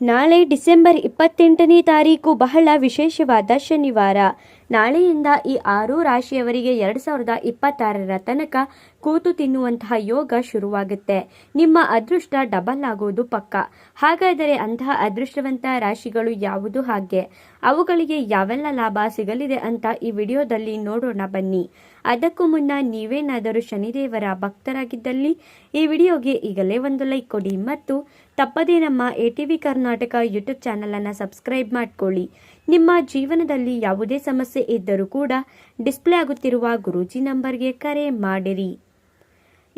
ನಾಳೆ ಡಿಸೆಂಬರ್ ಇಪ್ಪತ್ತೆಂಟನೇ ತಾರೀಕು ಬಹಳ ವಿಶೇಷವಾದ ಶನಿವಾರ. ನಾಳೆಯಿಂದ ಈ ಆರು ರಾಶಿಯವರಿಗೆ ಎರಡು ಸಾವಿರದ ಇಪ್ಪತ್ತಾರರ ತನಕ ಕೂತು ತಿನ್ನುವಂತಹ ಯೋಗ ಶುರುವಾಗುತ್ತೆ. ನಿಮ್ಮ ಅದೃಷ್ಟ ಡಬಲ್ ಆಗೋದು ಪಕ್ಕ. ಹಾಗಾದರೆ ಅಂತಹ ಅದೃಷ್ಟವಂತ ರಾಶಿಗಳು ಯಾವುದು ಹಾಗೆ? ಅವುಗಳಿಗೆ ಯಾವೆಲ್ಲ ಲಾಭ ಸಿಗಲಿದೆ ಅಂತ ಈ ವಿಡಿಯೋದಲ್ಲಿ ನೋಡೋಣ ಬನ್ನಿ. ಅದಕ್ಕೂ ಮುನ್ನ ನೀವೇನಾದರೂ ಶನಿದೇವರ ಭಕ್ತರಾಗಿದ್ದಲ್ಲಿ ಈ ವಿಡಿಯೋಗೆ ಈಗಲೇ ಒಂದು ಲೈಕ್ ಕೊಡಿ ಮತ್ತು ತಪ್ಪದೇ ನಮ್ಮ A T V Karnataka YouTube ಚಾನಲನ್ನು ಸಬ್ಸ್ಕ್ರೈಬ್ ಮಾಡ್ಕೊಳ್ಳಿ. ನಿಮ್ಮ ಜೀವನದಲ್ಲಿ ಯಾವುದೇ ಸಮಸ್ಯೆ ಇದ್ದರೂ ಕೂಡ ಡಿಸ್ಪ್ಲೇ ಆಗುತ್ತಿರುವ ಗುರೂಜಿ ನಂಬರ್ಗೆ ಕರೆ ಮಾಡಿರಿ.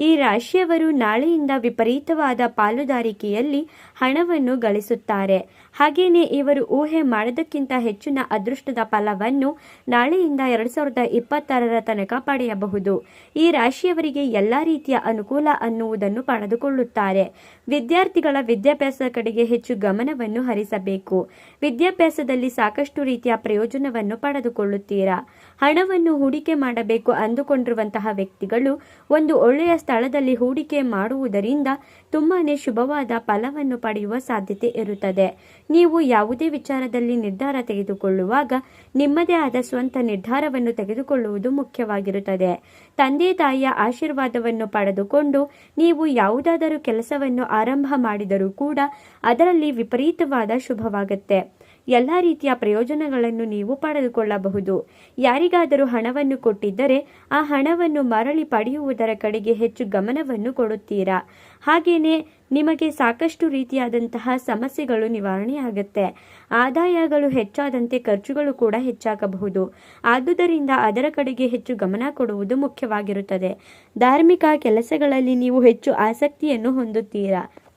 ಈ ರಾಶಿಯವರು ನಾಳೆಯಿಂದ ವಿಪರೀತವಾದ ಪಾಲುದಾರಿಕೆಯಲ್ಲಿ ಹಣವನ್ನು ಗಳಿಸುತ್ತಾರೆ. ಹಾಗೆಯೇ ಇವರು ಊಹೆ ಮಾಡದಕ್ಕಿಂತ ಹೆಚ್ಚಿನ ಅದೃಷ್ಟದ ಫಲವನ್ನು ನಾಳೆಯಿಂದ ಎರಡು ಸಾವಿರದ ಇಪ್ಪತ್ತಾರರ ತನಕ ಪಡೆಯಬಹುದು. ಈ ರಾಶಿಯವರಿಗೆ ಎಲ್ಲ ರೀತಿಯ ಅನುಕೂಲ ಅನ್ನುವುದನ್ನು ಪಡೆದುಕೊಳ್ಳುತ್ತಾರೆ. ವಿದ್ಯಾರ್ಥಿಗಳ ವಿದ್ಯಾಭ್ಯಾಸದ ಕಡೆಗೆ ಹೆಚ್ಚು ಗಮನವನ್ನು ಹರಿಸಬೇಕು. ವಿದ್ಯಾಭ್ಯಾಸದಲ್ಲಿ ಸಾಕಷ್ಟು ರೀತಿಯ ಪ್ರಯೋಜನವನ್ನು ಪಡೆದುಕೊಳ್ಳುತ್ತೀರಾ? ಹಣವನ್ನು ಹೂಡಿಕೆ ಮಾಡಬೇಕು ಅಂದುಕೊಂಡಿರುವಂತಹ ವ್ಯಕ್ತಿಗಳು ಒಂದು ಒಳ್ಳೆಯ ಸ್ಥಳದಲ್ಲಿ ಹೂಡಿಕೆ ಮಾಡುವುದರಿಂದ ತುಂಬಾನೇ ಶುಭವಾದ ಫಲವನ್ನು ಪಡೆಯುವ ಸಾಧ್ಯತೆ ಇರುತ್ತದೆ. ನೀವು ಯಾವುದೇ ವಿಚಾರದಲ್ಲಿ ನಿರ್ಧಾರ ತೆಗೆದುಕೊಳ್ಳುವಾಗ ನಿಮ್ಮದೇ ಆದ ಸ್ವಂತ ನಿರ್ಧಾರವನ್ನು ತೆಗೆದುಕೊಳ್ಳುವುದು ಮುಖ್ಯವಾಗಿರುತ್ತದೆ. ತಂದೆ ತಾಯಿಯ ಆಶೀರ್ವಾದವನ್ನು ಪಡೆದುಕೊಂಡು ನೀವು ಯಾವುದಾದರೂ ಕೆಲಸವನ್ನು ಆರಂಭ ಮಾಡಿದರೂ ಕೂಡ ಅದರಲ್ಲಿ ವಿಪರೀತವಾದ ಶುಭವಾಗುತ್ತೆ. ಎಲ್ಲ ರೀತಿಯ ಪ್ರಯೋಜನಗಳನ್ನು ನೀವು ಪಡೆದುಕೊಳ್ಳಬಹುದು. ಯಾರಿಗಾದರೂ ಹಣವನ್ನು ಕೊಟ್ಟಿದ್ದರೆ ಆ ಹಣವನ್ನು ಮರಳಿ ಪಡೆಯುವುದರ ಕಡೆಗೆ ಹೆಚ್ಚು ಗಮನವನ್ನು ಕೊಡುತ್ತೀರಾ? ಹಾಗೆಯೇ ನಿಮಗೆ ಸಾಕಷ್ಟು ರೀತಿಯಾದಂತಹ ಸಮಸ್ಯೆಗಳು ನಿವಾರಣೆಯಾಗುತ್ತೆ. ಆದಾಯಗಳು ಹೆಚ್ಚಾದಂತೆ ಖರ್ಚುಗಳು ಕೂಡ ಹೆಚ್ಚಾಗಬಹುದು. ಆದುದರಿಂದ ಅದರ ಕಡೆಗೆ ಹೆಚ್ಚು ಗಮನ ಕೊಡುವುದು ಮುಖ್ಯವಾಗಿರುತ್ತದೆ. ಧಾರ್ಮಿಕ ಕೆಲಸಗಳಲ್ಲಿ ನೀವು ಹೆಚ್ಚು ಆಸಕ್ತಿಯನ್ನು ಹೊಂದುತ್ತೀರಾ?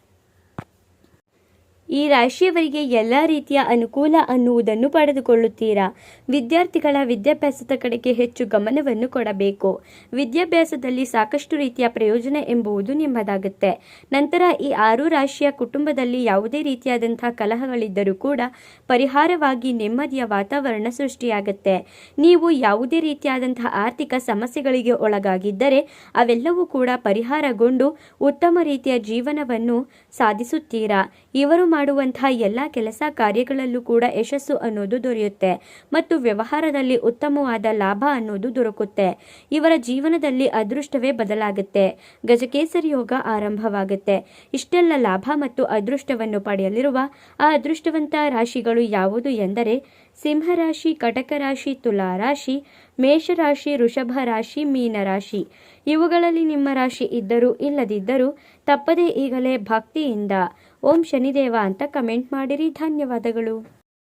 ಈ ರಾಶಿಯವರಿಗೆ ಎಲ್ಲ ರೀತಿಯ ಅನುಕೂಲ ಅನ್ನುವುದನ್ನು ಪಡೆದುಕೊಳ್ಳುತ್ತೀರಾ? ವಿದ್ಯಾರ್ಥಿಗಳ ವಿದ್ಯಾಭ್ಯಾಸದ ಕಡೆಗೆ ಹೆಚ್ಚು ಗಮನವನ್ನು ಕೊಡಬೇಕು. ವಿದ್ಯಾಭ್ಯಾಸದಲ್ಲಿ ಸಾಕಷ್ಟು ರೀತಿಯ ಪ್ರಯೋಜನ ಎಂಬುದು ನಿಮ್ಮದಾಗುತ್ತೆ. ನಂತರ ಈ ಆರು ರಾಶಿಯ ಕುಟುಂಬದಲ್ಲಿ ಯಾವುದೇ ರೀತಿಯಾದಂತಹ ಕಲಹಗಳಿದ್ದರೂ ಕೂಡ ಪರಿಹಾರವಾಗಿ ನೆಮ್ಮದಿಯ ವಾತಾವರಣ ಸೃಷ್ಟಿಯಾಗುತ್ತೆ. ನೀವು ಯಾವುದೇ ರೀತಿಯಾದಂತಹ ಆರ್ಥಿಕ ಸಮಸ್ಯೆಗಳಿಗೆ ಒಳಗಾಗಿದ್ದರೆ ಅವೆಲ್ಲವೂ ಕೂಡ ಪರಿಹಾರಗೊಂಡು ಉತ್ತಮ ರೀತಿಯ ಜೀವನವನ್ನು ಸಾಧಿಸುತ್ತೀರಾ? ಇವರು ಮಾಡುವಂತಹ ಎಲ್ಲ ಕೆಲಸ ಕಾರ್ಯಗಳಲ್ಲೂ ಕೂಡ ಯಶಸ್ಸು ಅನ್ನೋದು ದೊರೆಯುತ್ತೆ ಮತ್ತು ವ್ಯವಹಾರದಲ್ಲಿ ಉತ್ತಮವಾದ ಲಾಭ ಅನ್ನೋದು ದೊರಕುತ್ತೆ. ಇವರ ಜೀವನದಲ್ಲಿ ಅದೃಷ್ಟವೇ ಬದಲಾಗುತ್ತೆ. ಗಜಕೇಸರಿ ಯೋಗ ಆರಂಭವಾಗುತ್ತೆ. ಇಷ್ಟೆಲ್ಲ ಲಾಭ ಮತ್ತು ಅದೃಷ್ಟವನ್ನು ಪಡೆಯಲಿರುವ ಆ ಅದೃಷ್ಟವಂತ ರಾಶಿಗಳು ಯಾವುದು ಎಂದರೆ ಸಿಂಹರಾಶಿ ಕಟಕ ರಾಶಿ ತುಲಾ ರಾಶಿ ಮೇಷರಾಶಿ ವೃಷಭ ರಾಶಿ ಮೀನರಾಶಿ. ಇವುಗಳಲ್ಲಿ ನಿಮ್ಮ ರಾಶಿ ಇದ್ದರೂ ಇಲ್ಲದಿದ್ದರೂ ತಪ್ಪದೇ ಈಗಲೇ ಭಕ್ತಿಯಿಂದ ಓಂ ಶನಿದೇವ ಅಂತ ಕಮೆಂಟ್ ಮಾಡಿರಿ. ಧನ್ಯವಾದಗಳು.